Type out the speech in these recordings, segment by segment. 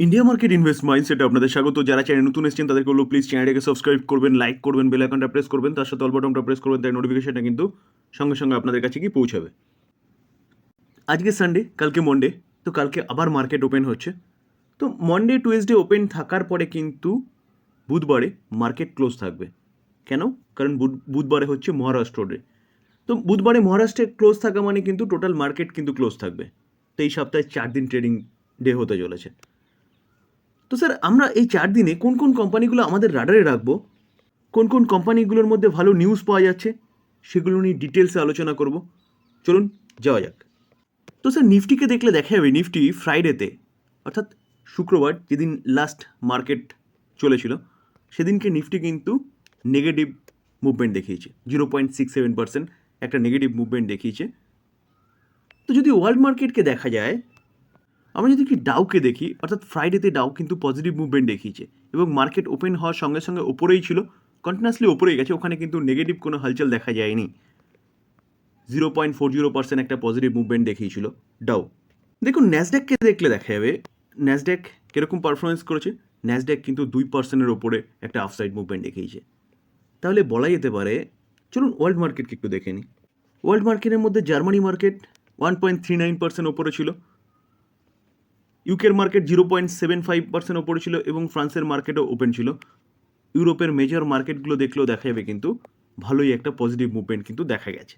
India market invest মাইন্ডসেটে আপনাদের স্বাগত। যারা চ্যানেল নতুন এসেছেন, তাদেরকে বলব প্লিজ চ্যানেলটাকে সাবস্ক্রাইব করবেন লাইক করবেন বেল আইকনটা প্রেস করবেন, তার সাথে অল বাটনটা প্রেস করবেন, তাই নোটিফিকেশনটা কিন্তু সঙ্গে সঙ্গে আপনাদের কাছে গিয়ে পৌঁছাবে। আজকে সানডে কালকে মন্ডে তো কালকে আবার মার্কেট ওপেন হচ্ছে। তো মন্ডে টুয়েসডে ওপেন থাকার পরে কিন্তু বুধবারে মার্কেট ক্লোজ থাকবে। কেন? কারণ বুধ- বুধবারে হচ্ছে মহারাষ্ট্র ডে তো বুধবারে মহারাষ্ট্রে ক্লোজ থাকা মানে কিন্তু টোটাল মার্কেট কিন্তু ক্লোজ থাকবে। তো এই সপ্তাহে চার দিন ট্রেডিং ডে হতে চলেছে। তো স্যার, আমরা এই চার দিনে কোন কোন কোম্পানিগুলো আমাদের রাডারে রাখব? কোন কোন কোম্পানিগুলোর মধ্যে ভালো নিউজ পাওয়া যাচ্ছে? সেগুলো নিয়ে ডিটেলসে আলোচনা করব। চলুন, যাওয়া যাক। তো স্যার, নিফটিকে দেখলে দেখা যাবে, নিফটি ফ্রাইডেতে, অর্থাৎ শুক্রবার যেদিন লাস্ট মার্কেট চলেছিল, সেদিনকে নিফটি কিন্তু নেগেটিভ মুভমেন্ট দেখিয়েছে। Zero point six seven percent একটা নেগেটিভ মুভমেন্ট দেখিয়েছে। তো যদি ওয়ার্ল্ড মার্কেটকে দেখা যায় আমরা যদি কি ডাউকে দেখি, অর্থাৎ ফ্রাইডেতে ডাউ কিন্তু পজিটিভ মুভমেন্ট দেখিয়েছে এবং মার্কেট ওপেন হওয়ার সঙ্গে সঙ্গে ওপরেই ছিল কন্টিনিউসলি ওপরেই গেছে, ওখানে কিন্তু নেগেটিভ কোনো হালচাল দেখা যায়নি। Zero point four zero percent একটা পজিটিভ মুভমেন্ট দেখিয়েছিল ডাউ দেখুন ন্যাসড্যাককে দেখলে দেখা যাবে ন্যাসড্যাক কীরকম পারফরমেন্স করেছে ন্যাসড্যাক কিন্তু দুই পার্সেন্টের ওপরে একটা আফসাইড মুভমেন্ট দেখিয়েছে। তাহলে বলা যেতে পারে, চলুন ওয়ার্ল্ড মার্কেটকে একটু দেখে নিই। ওয়ার্ল্ড মার্কেটের মধ্যে Germany market one point three nine percent ওপরে ছিল ইউকের market zero point seven five percent ওপরে ছিল এবং ফ্রান্সের মার্কেটও ওপেন ছিল। ইউরোপের মেজর মার্কেটগুলো দেখলেও দেখা যাবে কিন্তু ভালোই একটা পজিটিভ মুভমেন্ট কিন্তু দেখা গেছে।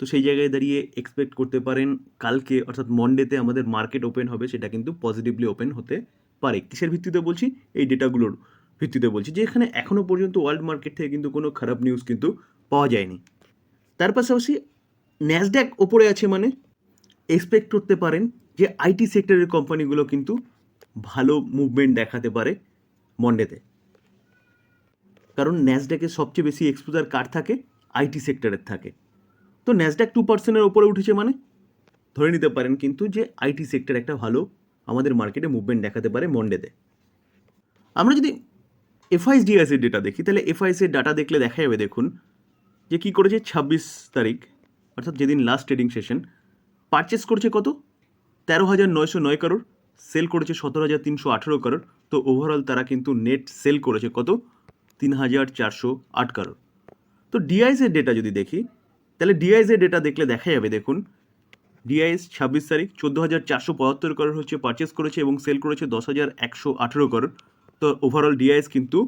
তো সেই জায়গায় দাঁড়িয়ে এক্সপেক্ট করতে পারেন, কালকে অর্থাৎ মন্ডেতে আমাদের মার্কেট ওপেন হবে, সেটা কিন্তু পজিটিভলি ওপেন হতে পারে। কিসের ভিত্তিতে বলছি? এই ডেটাগুলোর ভিত্তিতে বলছি যে এখানে এখনও পর্যন্ত ওয়ার্ল্ড মার্কেট থেকে কিন্তু কোনো খারাপ নিউজ কিন্তু পাওয়া যায়নি। তার পাশাপাশি ন্যাসড্যাক ওপরে আছে মানে এক্সপেক্ট করতে পারেন যে আইটি সেক্টরের কোম্পানিগুলো কিন্তু ভালো মুভমেন্ট দেখাতে পারে মন্ডেতে কারণ ন্যাসড্যাকের সবচেয়ে বেশি এক্সপোজার কার থাকে? আইটি সেক্টরের থাকে। তো ন্যাসড্যাক টু পার্সেন্টের ওপরে উঠেছে মানে? ধরে নিতে পারেন কিন্তু যে আইটি সেক্টর একটা ভালো আমাদের মার্কেটে মুভমেন্ট দেখাতে পারে মন্ডেতে আমরা যদি এফআইএস ডিআইসির ডেটা দেখি, তাহলে এফআইএস এর ডাটা দেখলে দেখা যাবে দেখুন যে কী করেছে? ছাব্বিশ তারিখ, অর্থাৎ যেদিন লাস্ট ট্রেডিং সেশন পারচেস করছে কত? তেরো হাজার নয়শো নয় কারোর সেল করেছে সতেরো হাজার তিনশো আঠেরো কারোর তো ওভারঅল তারা কিন্তু নেট সেল করেছে কত? তিন হাজার চারশো আট কারোর তো ডিআইসের ডেটা যদি দেখি, তাহলে ডিআইসের ডেটা দেখলে দেখা যাবে, দেখুন। ডিআইএস ছাব্বিশ তারিখ, চোদ্দ হাজার চারশো পঁয়াত্তর কারোর হচ্ছে পারচেস করেছে এবং সেল করেছে দশ হাজার একশো আঠেরো কারোর তো ওভারঅল ডিআইএস কিন্তু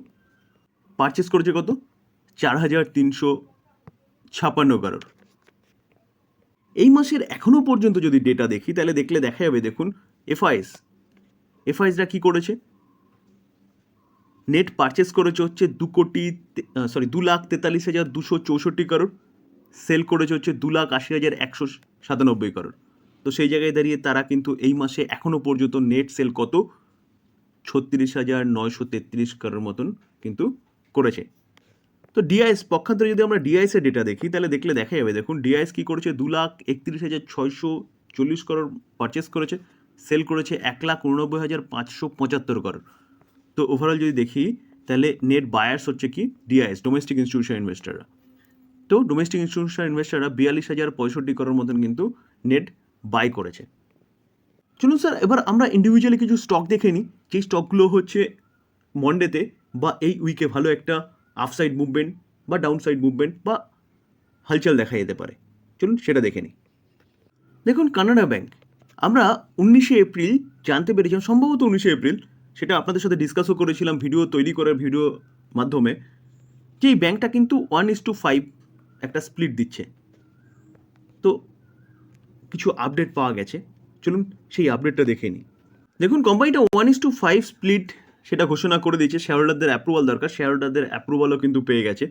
পারচেস করেছে কত? চার হাজার তিনশো ছাপান্ন কারোর এই মাসের এখনও পর্যন্ত যদি ডেটা দেখি, তাহলে দেখলে দেখা যাবে, দেখুন এফআইএস এফআইএসরা কী করেছে? নেট পারচেস করেছে হচ্ছে দু কোটি সরি দু লাখ তেতাল্লিশ হাজার দুশো চৌষট্টি কারোর সেল করেছে হচ্ছে দু লাখ আশি হাজার একশো সাতানব্বই কারোর তো সেই জায়গায় দাঁড়িয়ে তারা কিন্তু এই মাসে এখনও পর্যন্ত নেট সেল কত? ছত্রিশ হাজার নয়শো তেত্রিশ কারোর মতন কিন্তু করেছে। তো ডিআইএস পক্ষান্তরে যদি আমরা ডিআইএস এর ডেটা দেখি, তাহলে দেখলে দেখা যাবে, দেখুন ডিআইএস কী করেছে? দু লাখ একত্রিশ হাজার ছয়শো চল্লিশ করোড় পারচেস করেছে সেল করেছে এক লাখ উননব্বই হাজার পাঁচশো পঁচাত্তর করোড় তো ওভারঅল যদি দেখি, তাহলে নেট বায়ার্স হচ্ছে কি? ডিআইএস ডোমেস্টিক ইনস্টিটিউশন ইনভেস্টাররা তো ডোমেস্টিক ইনস্টিটিউশন ইনভেস্টাররা বিয়াল্লিশ হাজার পঁয়ষট্টি করোর মতন কিন্তু নেট বাই করেছে। চলুন স্যার এবার আমরা ইন্ডিভিজুয়ালি কিছু স্টক দেখে নিই। যেই স্টকগুলো হচ্ছে মন্ডেতে বা এই উইকে ভালো একটা আপসাইড মুভমেন্ট বা ডাউনসাইড মুভমেন্ট বা হালচাল দেখা যেতে পারে। চলুন সেটা দেখে নিই। দেখুন কানাডা ব্যাংক আমরা উনিশে এপ্রিল জানতে পেরেছিলাম, সম্ভবত উনিশে এপ্রিল, সেটা আপনাদের সাথে ডিসকাসও করেছিলাম ভিডিও তৈরি করার ভিডিও মাধ্যমে, যে এই ব্যাংকটা কিন্তু ওয়ান ইস টু ফাইভ একটা স্প্লিট দিচ্ছে। তো কিছু আপডেট পাওয়া গেছে। চলুন সেই আপডেটটা দেখে নিই। দেখুন কোম্পানিটা one is two five split সেটা ঘোষণা করে দিয়েছে শেয়ার হোল্ডারদের অ্যাপ্রুভাল দরকার শেয়ার হোল্ডারদের অ্যাপ্রুভালও কিন্তু পেয়ে গেছে।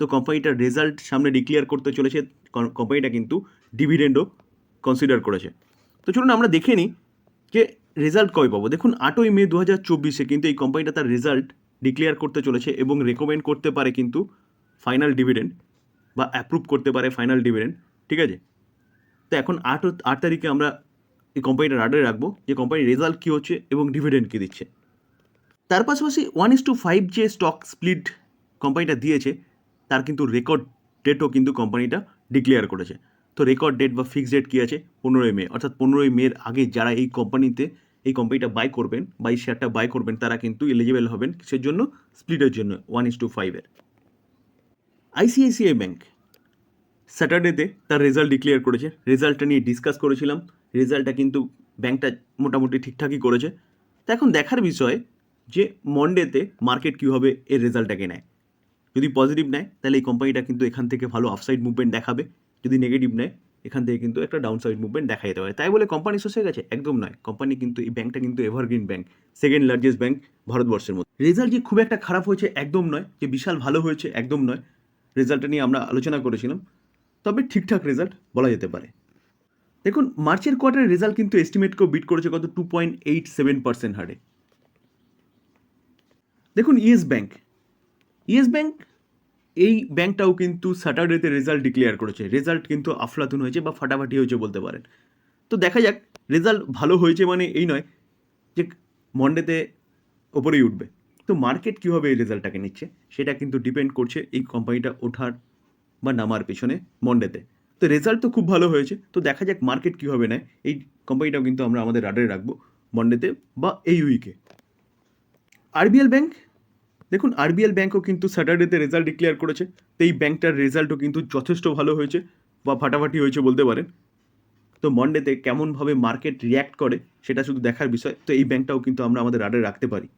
তো কোম্পানিটার রেজাল্ট সামনে ডিক্লিয়ার করতে চলেছে কোম্পানিটা কিন্তু ডিভিডেন্ডও কনসিডার করেছে। তো চলুন আমরা দেখে নিই যে রেজাল্ট কবে পাবো। দেখুন, আটই মে দু হাজার চব্বিশে কিন্তু এই কোম্পানিটা তার রেজাল্ট ডিক্লেয়ার করতে চলেছে এবং রেকমেন্ড করতে পারে কিন্তু ফাইনাল ডিভিডেন্ড বা অ্যাপ্রুভ করতে পারে ফাইনাল ডিভিডেন্ড ঠিক আছে? তো এখন আট আট তারিখে আমরা এই কোম্পানিটা রাডারে রাখব, যে কোম্পানির রেজাল্ট কী হচ্ছে এবং ডিভিডেন্ড কী দিচ্ছে। তার পাশাপাশি ওয়ান ইস টু ফাইভ যে স্টক স্প্লিট কোম্পানিটা দিয়েছে, তার কিন্তু রেকর্ড ডেটও কিন্তু কোম্পানিটা ডিক্লেয়ার করেছে। তো রেকর্ড ডেট বা ফিক্সড ডেট কী আছে? পনেরোই মে, অর্থাৎ পনেরোই মের আগে যারা এই কোম্পানিতে এই কোম্পানিটা বাই করবেন বা এই শেয়ারটা বাই করবেন, তারা কিন্তু এলিজিবল হবেন কিসের জন্য স্প্লিটের জন্য ওয়ান ইস টু ফাইভের আইসিআইসিআই ব্যাঙ্ক স্যাটারডেতে তার রেজাল্ট ডিক্লেয়ার করেছে। রেজাল্টটা নিয়ে ডিসকাস করেছিলাম। রেজাল্টটা কিন্তু ব্যাংকটা মোটামুটি ঠিকঠাকই করেছে। তো এখন দেখার বিষয় যে মন্ডেতে মার্কেট কীভাবে এর রেজাল্টটাকে নেয়। যদি পজিটিভ নেয়, তাহলে এই কোম্পানিটা কিন্তু এখান থেকে ভালো আপসাইড মুভমেন্ট দেখাবে। যদি নেগেটিভ নেয়, এখান থেকে কিন্তু একটা ডাউনসাইড মুভমেন্ট দেখা যেতে পারে। তাই বলে কোম্পানি শেষ হয়ে গেছে? একদম নয়। কোম্পানি কিন্তু, এই ব্যাংকটা কিন্তু evergreen bank second largest bank ভারতবর্ষের মধ্যে। রেজাল্ট যে খুব একটা খারাপ হয়েছে, একদম নয়। যে বিশাল ভালো হয়েছে, একদম নয়। রেজাল্টটা নিয়ে আমরা আলোচনা করেছিলাম। তবে ঠিকঠাক রেজাল্ট বলা যেতে পারে। দেখুন, মার্চের কোয়ার্টারের রেজাল্ট কিন্তু এস্টিমেটকেও বিট করেছে কত? Two point eight seven percent হারে। দেখুন, ইয়েস ব্যাংক। ইয়েস ব্যাংক, এই ব্যাংকটাও কিন্তু স্যাটারডেতে রেজাল্ট ডিক্লেয়ার করেছে। রেজাল্ট কিন্তু আফলাতুন হয়েছে বা ফাটাফাটি হয়েছে বলতে পারেন। তো দেখা যাক, রেজাল্ট ভালো হয়েছে মানে এই নয় যে মন্ডেতে ওপরেই উঠবে। তো মার্কেট কীভাবে এই রেজাল্টটাকে নিচ্ছে, সেটা কিন্তু ডিপেন্ড করছে এই কোম্পানিটা ওঠার বা নামার পেছনে মন্ডেতে। তো রেজাল্ট তো খুব ভালো হয়েছে, তো দেখা যাক মার্কেট কীভাবে নেয়। এই কোম্পানিটাও কিন্তু আমরা আমাদের রাডারে রাখব মন্ডেতে বা এই উইকে। আরবিএল ব্যাংক দেখুন আরবিএল ব্যাংকও কিন্তু স্যাটারডেতে রেজাল্ট ডিক্লেয়ার করেছে। তো এই ব্যাংকটার রেজাল্টও কিন্তু যথেষ্ট ভালো হয়েছে, বা ফাটাফাটি হয়েছে বলতে পারেন। তো মন্ডেতে কেমনভাবে মার্কেট রিয়্যাক্ট করে, সেটা শুধু দেখার বিষয়। তো এই ব্যাংকটাও কিন্তু আমরা আমাদের রাডারে রাখতে পারি।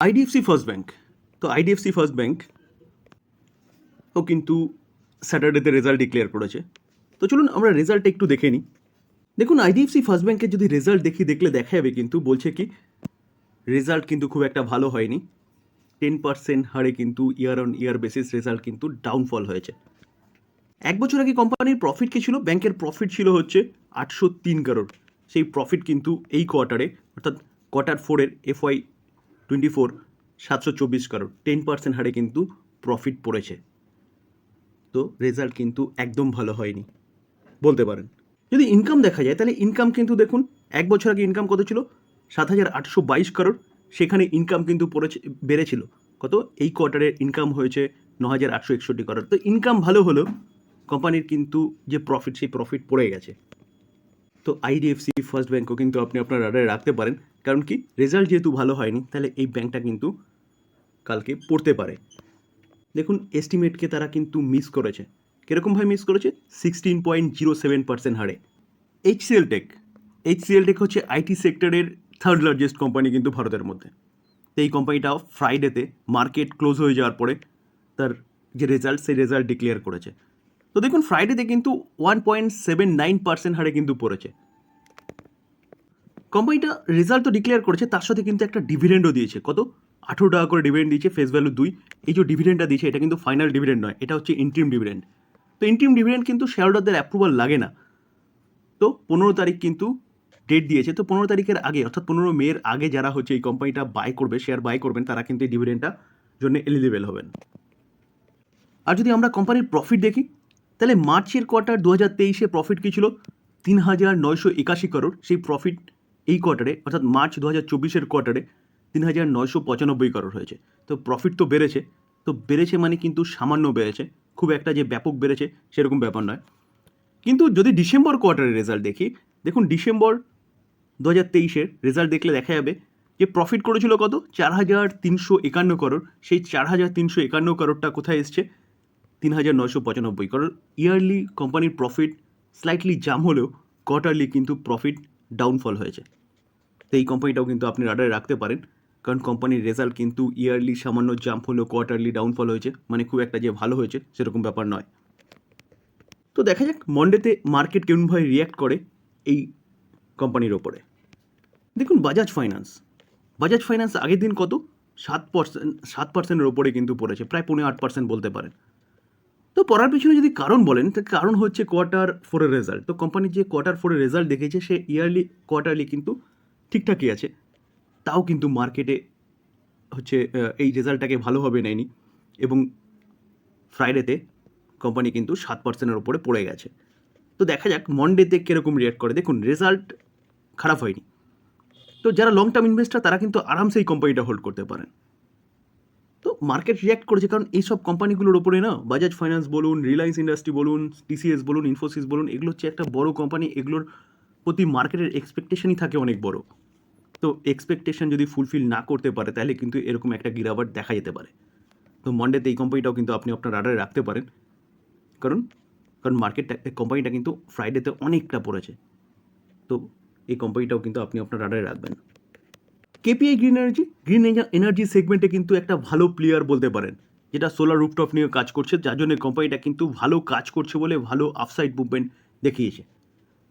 আইডিএফসি ফার্স্ট ব্যাঙ্ক তো আইডিএফসি ফার্স্ট ব্যাঙ্ক ও কিন্তু স্যাটারডেতে রেজাল্ট ডিক্লেয়ার করেছে। তো চলুন, আমরা রেজাল্ট একটু দেখে নিই। দেখুন আইডিএফসি ফার্স্ট ব্যাঙ্কের যদি রেজাল্ট দেখি, দেখলে দেখা যাবে কিন্তু, বলছে কি রেজাল্ট কিন্তু খুব একটা ভালো হয়নি। টেন পার্সেন্ট হারে কিন্তু year on year basis result কিন্তু ডাউনফল হয়েছে। এক বছর আগে কোম্পানির প্রফিট কী ছিল? ব্যাংকের প্রফিট ছিল হচ্ছে আটশো তিন কারোর সেই প্রফিট কিন্তু এই কোয়ার্টারে অর্থাৎ কোয়ার্টার ফোরের এফওয়াই টোয়েন্টি ফোর সাতশো চব্বিশ কারোর টেন পার্সেন্ট হারে কিন্তু প্রফিট পড়েছে। তো রেজাল্ট কিন্তু একদম ভালো হয়নি। বলতে পারেন। যদি ইনকাম দেখা যায়, তাহলে ইনকাম কিন্তু দেখুন, এক বছর আগে ইনকাম কত ছিল? সাত হাজার আটশো বাইশ কারোর সেখানে ইনকাম কিন্তু পড়েছে, বেড়েছিল। কত? এই কোয়ার্টারের ইনকাম হয়েছে ন হাজার আটশো একষট্টি কারোর তো ইনকাম ভালো হলো কোম্পানির কিন্তু যে প্রফিট সেই প্রফিট পড়ে গেছে। তো আইডিএফসি ফার্স্ট ব্যাঙ্কও কিন্তু আপনি আপনার রাডারে রাখতে পারেন। কারণ কি? রেজাল্ট যেহেতু ভালো হয়নি, তাহলে এই ব্যাংকটা কিন্তু কালকে পড়তে পারে। দেখুন এস্টিমেটকে তারা কিন্তু মিস করেছে। কীরকমভাবে মিস করেছে? Sixteen point zero seven percent হারে। এইচসিএল টেক এইচসিএল টেক হচ্ছে আইটি সেক্টরের থার্ড লার্জেস্ট কোম্পানি কিন্তু ভারতের মধ্যে। তো এই কোম্পানিটাও ফ্রাইডেতে মার্কেট ক্লোজ হয়ে যাওয়ার পরে তার যে রেজাল্ট সেই রেজাল্ট ডিক্লেয়ার করেছে। তো দেখুন ফ্রাইডেতে কিন্তু one point seven nine percent হারে কিন্তু পড়েছে। কোম্পানিটা রেজাল্ট তো ডিক্লেয়ার করেছে, তার সাথে কিন্তু একটা ডিভিডেন্ডও দিয়েছে। কত? আঠেরো টাকা করে ডিভিডেন্ড দিয়েছে ফেস ভ্যালু দুই। এই যে ডিভিডেন্ডটা দিয়েছে, এটা কিন্তু ফাইনাল ডিভিডেন্ড নয়, এটা হচ্ছে ইন্ট্রিম ডিভিডেন্ড তো ইন্ট্রিম ডিভিডেন্ড কিন্তু শেয়ারহোল্ডারদের অ্যাপ্রুভাল লাগে না। তো পনেরো তারিখ কিন্তু ডেট দিয়েছে। তো পনেরো তারিখের আগে, অর্থাৎ পনেরো মের আগে যারা হচ্ছে এই কোম্পানিটা বাই করবে শেয়ার বাই করবেন, তারা কিন্তু এই ডিভিডেন্ডটা জন্য এলিজিবল হবেন। আর যদি আমরা কোম্পানির প্রফিট দেখি, তাহলে মার্চের কোয়ার্টার দু হাজার তেইশে প্রফিট কী ছিল? তিন হাজার নয়শো একাশি করোড় সেই প্রফিট এই কোয়ার্টারে অর্থাৎ মার্চ দু হাজার চব্বিশের কোয়ার্টারে তিন হাজার নয়শো পঁচানব্বই করোড় হয়েছে। তো প্রফিট তো বেড়েছে। তো বেড়েছে মানে কিন্তু সামান্য বেড়েছে। খুব একটা যে ব্যাপক বেড়েছে সেরকম ব্যাপার নয়। কিন্তু যদি ডিসেম্বর কোয়ার্টারের রেজাল্ট দেখি, দেখুন ডিসেম্বর দু হাজার তেইশের রেজাল্ট দেখলে দেখা যাবে যে প্রফিট করেছিল কত? চার হাজার তিনশো একান্ন করোড় সেই চার হাজার তিনশো একান্ন করোড়টা কোথায় এসছে? তিন হাজার নয়শো পঁচানব্বই কারণ ইয়ারলি কোম্পানির প্রফিট স্লাইটলি জাম হলেও কোয়ার্টারলি কিন্তু প্রফিট ডাউনফল হয়েছে। তো এই কোম্পানিটাও কিন্তু আপনি রাডারে রাখতে পারেন। কারণ কোম্পানির রেজাল্ট কিন্তু ইয়ারলি সামান্য জাম্প হলেও কোয়ার্টারলি ডাউনফল হয়েছে। মানে খুব একটা যে ভালো হয়েছে সেরকম ব্যাপার নয়। তো দেখা যাক মন্ডেতে মার্কেট কেমনভাবে রিয়্যাক্ট করে। এই কোম্পানির ওপরে। দেখুন বাজাজ ফাইন্যান্স বাজাজ ফাইন্যান্স আগের দিন কত? সাত পার্সেন্ট সাত পার্সেন্টের ওপরে কিন্তু পড়েছে, প্রায় পনেরো আট পার্সেন্ট বলতে পারেন। তো পড়ার পিছনে যদি কারণ বলেন তো কারণ হচ্ছে কোয়ার্টার ফোরের রেজাল্ট তো কোম্পানির যে কোয়ার্টার ফোরের রেজাল্ট দেখেছে সে ইয়ারলি কোয়ার্টারলি কিন্তু ঠিকঠাকই আছে। তাও কিন্তু মার্কেটে হচ্ছে এই রেজাল্টটাকে ভালোভাবে নেয়নি। এবং ফ্রাইডেতে কোম্পানি কিন্তু সাত পার্সেন্টের ওপরে পড়ে গেছে। তো দেখা যাক মন্ডেতে কীরকম রিয়াক্ট করে। দেখুন রেজাল্ট খারাপ হয়নি। তো যারা লং টার্ম ইনভেস্টার তারা কিন্তু আরামসে এই কোম্পানিটা হোল্ড করতে পারেন। তো মার্কেট রিয়াক্ট করেছে, কারণ এইসব কোম্পানিগুলোর ওপরে না বাজাজ ফাইন্যান্স বলুন রিলায়েন্স ইন্ডাস্ট্রি বলুন টিসিএস বলুন ইনফোসিস বলুন, এগুলো হচ্ছে একটা বড় কোম্পানি এগুলোর প্রতি মার্কেটের এক্সপেকটেশনই থাকে অনেক বড়। তো এক্সপেকটেশন যদি ফুলফিল না করতে পারে, তাহলে কিন্তু এরকম একটা গিরাবাট দেখা যেতে পারে। তো মন্ডেতে এই কোম্পানিটাও কিন্তু আপনি আপনার রাডারে রাখতে পারেন। কারণ কারণ মার্কেটটা কোম্পানিটা কিন্তু ফ্রাইডেতে অনেকটা পড়েছে। তো এই কোম্পানিটাও কিন্তু আপনি আপনার রাডারে রাখবেন। KPI green energy green energy সেগমেন্টে কিন্তু একটা ভালো প্লেয়ার বলতে পারেন, যেটা সোলার রুফটপ নিয়ে কাজ করছে, যার জন্য কোম্পানিটা কিন্তু ভালো কাজ করছে বলে ভালো আপসাইড মুভমেন্ট দেখিয়েছে।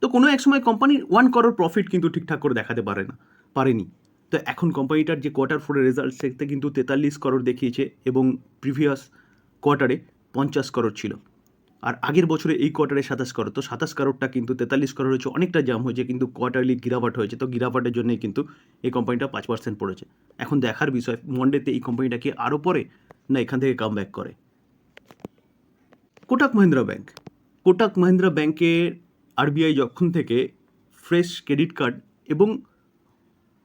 তো কোনো এক সময় কোম্পানির ওয়ান করোর প্রফিট কিন্তু ঠিকঠাক করে দেখাতে পারে না, পারেনি। তো এখন কোম্পানিটার যে কোয়ার্টার ফোরের রেজাল্ট সেটা কিন্তু তেতাল্লিশ করোর দেখিয়েছে এবং প্রিভিয়াস কোয়ার্টারে পঞ্চাশ করোর ছিল। আর আগের বছরে এই কোয়ার্টারে সাতাশ করোর তো সাতাশ করোরটা কিন্তু তেতাল্লিশ করোর হচ্ছে অনেকটা জাম হয়েছে, কিন্তু কোয়ার্টারলি গিরাবাট হয়েছে। তো গিরাবাটের জন্যই কিন্তু এই কোম্পানিটা পাঁচ পার্সেন্ট পড়েছে। এখন দেখার বিষয় মন্ডেতে এই কোম্পানিটা কি আরও পড়ে, না এখান থেকে কাম ব্যাক করে? কোটাক মহিন্দ্রা ব্যাংক কোটাক মহিন্দ্রা ব্যাংকে আরবিআই যখন থেকে ফ্রেশ ক্রেডিট কার্ড এবং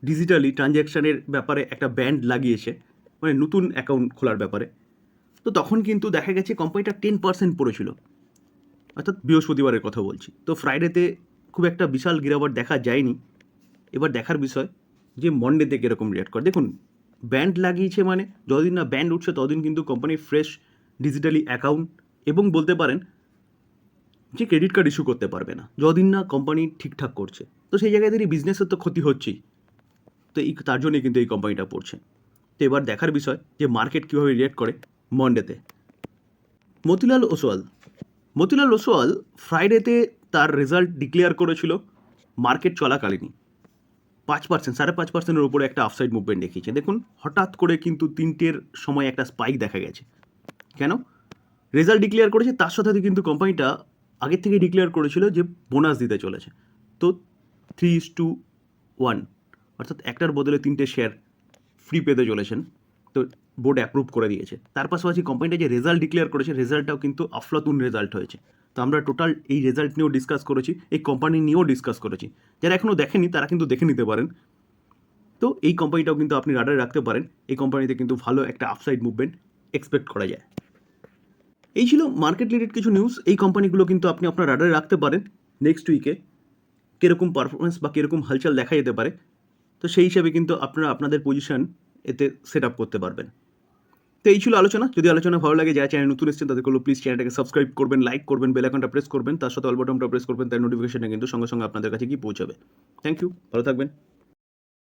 ডিজিটালি ট্রানজ্যাকশানের ব্যাপারে একটা ব্যান্ড লাগিয়েছে মানে নতুন অ্যাকাউন্ট খোলার ব্যাপারে। তো তখন কিন্তু দেখা গেছে কোম্পানিটা টেন পার্সেন্ট পড়েছিল। অর্থাৎ বৃহস্পতিবারের কথা বলছি। তো ফ্রাইডেতে খুব একটা বিশাল গিরাবার দেখা যায়নি। এবার দেখার বিষয় যে মন্ডেতে কীরকম রিয়াক্ট করে। দেখুন ব্যান্ড লাগিয়েছে মানে যতদিন না ব্যান্ড উঠছে ততদিন কিন্তু কোম্পানি ফ্রেশ ডিজিটালি অ্যাকাউন্ট এবং বলতে পারেন যে ক্রেডিট কার্ড ইস্যু করতে পারবে না। যতদিন না কোম্পানি ঠিকঠাক করছে। তো সেই জায়গায় দাঁড়িয়ে বিজনেসের তো ক্ষতি হচ্ছেই। তো এই তার জন্যই কিন্তু এই কোম্পানিটা পড়ছে। তো এবার দেখার বিষয় যে মার্কেট কীভাবে রিয়েক্ট করে। মন্ডেতে। মতিলাল ওসওয়াল মতিলাল ওসওয়াল ফ্রাইডেতে তার রেজাল্ট ডিক্লেয়ার করেছিল মার্কেট চলাকালীনই। পাঁচ পার্সেন্ট সাড়ে পাঁচ পার্সেন্টের উপরে একটা আফসাইড মুভমেন্ট দেখিয়েছে। দেখুন, হঠাৎ করে কিন্তু তিনটের সময় একটা স্পাইক দেখা গেছে। কেন? রেজাল্ট ডিক্লেয়ার করেছে, তার সাথে কিন্তু কোম্পানিটা আগের থেকে ডিক্লেয়ার করেছিল যে বোনাস দিতে চলেছে। তো থ্রি ইস টু ওয়ান অর্থাৎ একটার বদলে তিনটে শেয়ার ফ্রি পেতে চলেছেন। তো বোর্ড অ্যাপ্রুভ করে দিয়েছে। তার পাশাপাশি কোম্পানিটা যে রেজাল্ট ডিক্লেয়ার করেছে রেজাল্টটাও কিন্তু আফলাতুন রেজাল্ট হয়েছে। তো আমরা টোটাল এই রেজাল্ট নিয়েও ডিসকাস করেছি, এই কোম্পানি নিয়েও ডিসকাস করেছি। যারা এখনও দেখেনি, তারা কিন্তু দেখে নিতে পারেন। তো এই কোম্পানিটাও কিন্তু আপনি রাডারে রাখতে পারেন। এই কোম্পানিতে কিন্তু ভালো একটা আপসাইড মুভমেন্ট এক্সপেক্ট করা যায়। এই ছিল মার্কেট রিলেটেড কিছু নিউজ এই কোম্পানিগুলো কিন্তু আপনি আপনার রাডারে রাখতে পারেন নেক্সট উইকে কীরকম পারফরমেন্স বা কীরকম হালচাল দেখা যেতে পারে। তো সেই হিসাবে কিন্তু আপনারা আপনাদের পজিশন এতে সেট আপ করতে পারবেন। তো এই ছিল আলোচনা। যদি আলোচনা ভালো লাগে, যারা চ্যানেল নতুন এসেছেন তাদেরগুলো প্লিজ চ্যানেলটাকে সাবস্ক্রাইব করবেন লাইক করবেন বেল আইকনটা প্রেস করবেন, তার সাথে অল বাটনটা প্রেস করবেন, তার নোটিফিকেশনটা কিন্তু সঙ্গে সঙ্গে আপনাদের কাছে গিয়ে পৌঁছাবে। থ্যাংক ইউ ভালো থাকবেন।